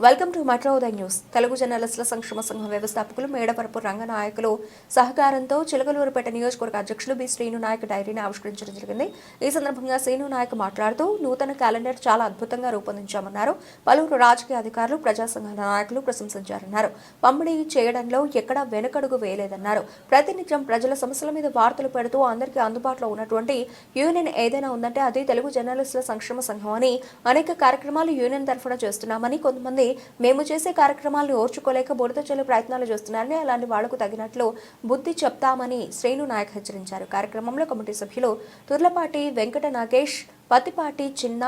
Welcome to metro Uday news Telugu జర్నలిస్టుల సంక్షేమ సంఘం వ్యవస్థాపకులు మేడవరపు రంగనాయకులు సహకారంతో చిలకలూరుపేట నియోజకవర్గ అధ్యక్షులు బి శ్రీను నాయక్ డైరీని ఆవిష్కరించడం జరిగింది. ఈ సందర్భంగా శ్రీను నాయక్ మాట్లాడుతూ నూతన క్యాలెండర్ చాలా అద్భుతంగా రూపొందించామన్నారు. పలువురు రాజకీయ అధికారులు ప్రజా సంఘాల నాయకులు ప్రశంసించారన్నారు. పంపిణీ చేయడంలో ఎక్కడా వెనుకడుగు వేయలేదన్నారు. ప్రతినిత్యం ప్రజల సమస్యల మీద వార్తలు పెడుతూ అందరికీ అందుబాటులో ఉన్నటువంటి యూనియన్ ఏదైనా ఉందంటే అది తెలుగు జర్నలిస్టుల సంక్షేమ సంఘం అని అనేక కార్యక్రమాలు యూనియన్ తరఫున చేస్తున్నామని కొంతమంది మేము చేసే కార్యక్రమాలను ఓర్చుకోలేక బురద చల్లే ప్రయత్నాలు చేస్తున్నారని అలాంటి వాళ్ళకు తగినట్లు బుద్ధి చెప్తామని శ్రేణు నాయక్ హెచ్చరించారు. కార్యక్రమంలో కమిటీ సభ్యులు తుర్లపాటి వెంకట నాగేష్ పత్తిపాటి చిన్న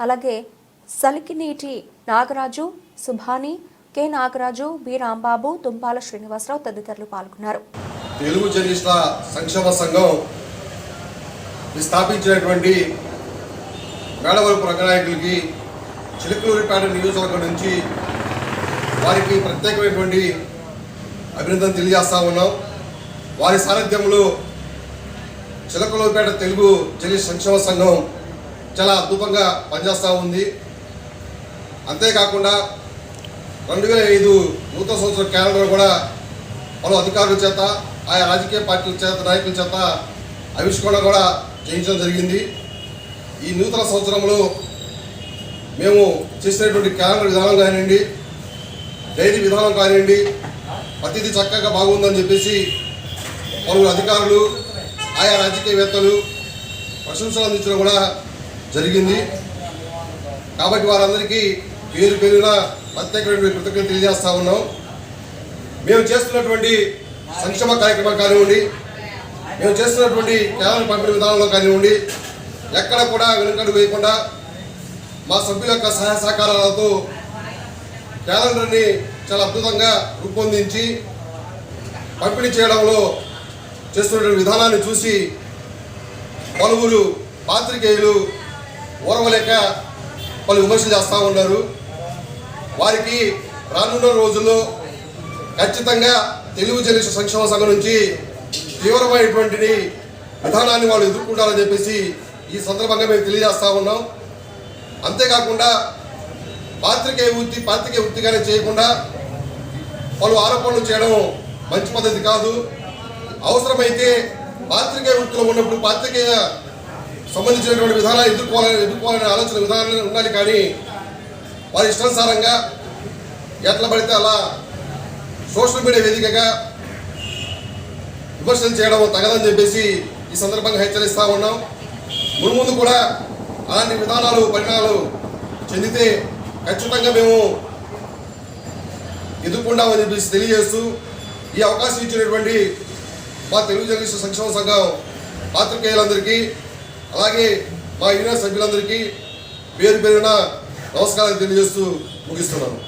అలాగే సలికినీటి నాగరాజు సుభాని కె నాగరాజు బి రాంబాబు తుంపాల శ్రీనివాసరావు తదితరులు పాల్గొన్నారు. తెలుగు జర్నలిస్టుల సంక్షేమ సంఘం స్థాపించినటువంటి మేడవరపు రంగనాయకులకి చిలకలూరిపేట నియోజకవర్గం నుంచి వారికి ప్రత్యేకమైనటువంటి అభినందన తెలియజేస్తా ఉన్నాం. వారి సారథ్యంలో చిలకలూరిపేట తెలుగు జలి సంక్షేమ సంఘం చాలా అద్భుతంగా పనిచేస్తూ ఉంది. అంతేకాకుండా రెండు వేల ఐదు నూతన సంవత్సరం క్యాలెండర్ కూడా పలు అధికారుల చేత ఆయా రాజకీయ పార్టీల చేత నాయకుల చేత ఆవిష్కరణ కూడా చేయించడం జరిగింది. ఈ నూతన సంవత్సరంలో మేము చేసినటువంటి క్యాలెండర్ విధానం కానివ్వండి డైరీ విధానం కానివ్వండి ప్రతిదీ చక్కగా బాగుందని చెప్పేసి పలువురు అధికారులు ఆయా రాజకీయవేత్తలు ప్రశంసలు అందించడం కూడా జరిగింది. కాబట్టి వారందరికీ పేరు పేరున ప్రత్యేకమైనటువంటి కృతజ్ఞత తెలియజేస్తా ఉన్నాం. మేము చేస్తున్నటువంటి సంక్షేమ కార్యక్రమం కానివ్వండి మేము చేస్తున్నటువంటి కేవలం పంపిణీ విధానంలో కానివ్వండి ఎక్కడ కూడా వెనుకడు వేయకుండా మా సభ్యుల యొక్క సహాయ సహకారాలతో క్యాలెండర్ని చాలా అద్భుతంగా రూపొందించి పంపిణీ చేయడంలో చేస్తున్నటువంటి విధానాన్ని చూసి పలువురు పాత్రికేయులు ఓర్వలేక పలు విమర్శలు చేస్తూ ఉన్నారు. వారికి రానున్న రోజుల్లో ఖచ్చితంగా తెలుగు జర్నలిస్ట్ సంక్షేమ సంఘం నుంచి తీవ్రమైనటువంటి విధానాన్ని వాళ్ళు ఎదుర్కొంటారని చెప్పేసి ఈ సందర్భంగా మేము తెలియజేస్తా ఉన్నాం. అంతేకాకుండా పాత్రికేయ వృత్తి పాత్రికేయ వృత్తిగానే చేయకుండా పలు ఆరోపణలు చేయడం మంచి పద్ధతి కాదు. అవసరమైతే పాత్రికేయ వృత్తిలో ఉన్నప్పుడు పాత్రికేయ సంబంధించినటువంటి విధానాలు ఎదుర్కోవాలని ఎదుర్కోవాలనే ఆలోచన విధానాలు ఉండాలి కానీ వారి ఇష్టానుసారంగా ఎట్లా పడితే అలా సోషల్ మీడియా వేదికగా విమర్శలు చేయడం తగదని చెప్పేసి ఈ సందర్భంగా హెచ్చరిస్తూ ఉన్నాం. మున్ముందు కూడా అలాంటి విధానాలు పరిణామాలు చెందితే ఖచ్చితంగా మేము ఎదుర్కొంటామని చెప్పేసి తెలియజేస్తూ ఈ అవకాశం ఇచ్చినటువంటి మా తెలుగు జర్నలిస్టు సంక్షేమ సంఘం పాత్రికేయులందరికీ అలాగే మా యూనియన్ సభ్యులందరికీ పేరు పేరున నమస్కారాలు తెలియజేస్తూ ముగిస్తున్నాను.